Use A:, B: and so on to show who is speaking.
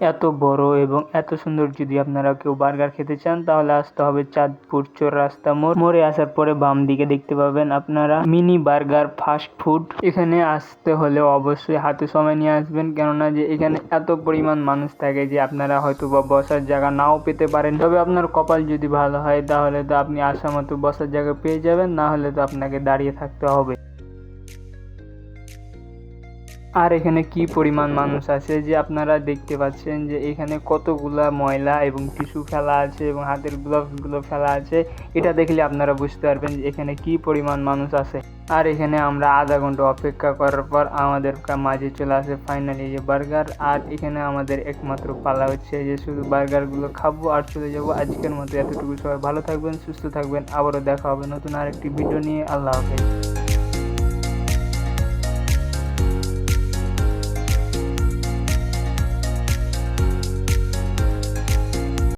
A: এত বড় এবং এত সুন্দর যদি আপনারা কেউ বার্গার খেতে চান, তাহলে আসতে হবে চাঁদপুর চোর রাস্তা মোড়। মোড়ে আসার পরে বাম দিকে দেখতে পাবেন আপনারা মিনি বার্গার ফাস্ট ফুড। এখানে আসতে হলে অবশ্যই হাতে সময় নিয়ে আসবেন, কেননা যে এখানে এত পরিমাণ মানুষ থাকে যে আপনারা হয়তো বা বসার জায়গা নাও পেতে পারেন। তবে আপনার কপাল যদি ভালো হয়, তাহলে তো আপনি আসা মতো বসার জায়গা পেয়ে যাবেন, না হলে তো আপনাকে দাঁড়িয়ে থাকতে হবে। আর এখানে কি পরিমাণ মানুষ আছে? যে আপনারা দেখতে পাচ্ছেন যে এখানে কতগুলা ময়লা এবং টিস্যু ফেলা আছে এবং হাতের গ্লোভসগুলো ফেলা আছে। এটা দেখলে আপনারা বুঝতে পারবেন যে এখানে কি পরিমাণ মানুষ আছে। আর এখানে আমরা আধা ঘণ্টা অপেক্ষা করার পর আমাদের মাঝে চলে আসে ফাইনালি যে বার্গার আর এখানে আমাদের একমাত্র পালা হচ্ছে যে শুধু বার্গারগুলো খাব আর চলে যাব আজকের মতো। এতটুকু সবাই ভালো থাকবেন, সুস্থ থাকবেন। আবারও দেখা হবে নতুন আরেকটি ভিডিও নিয়ে। আল্লাহ হাফেজ।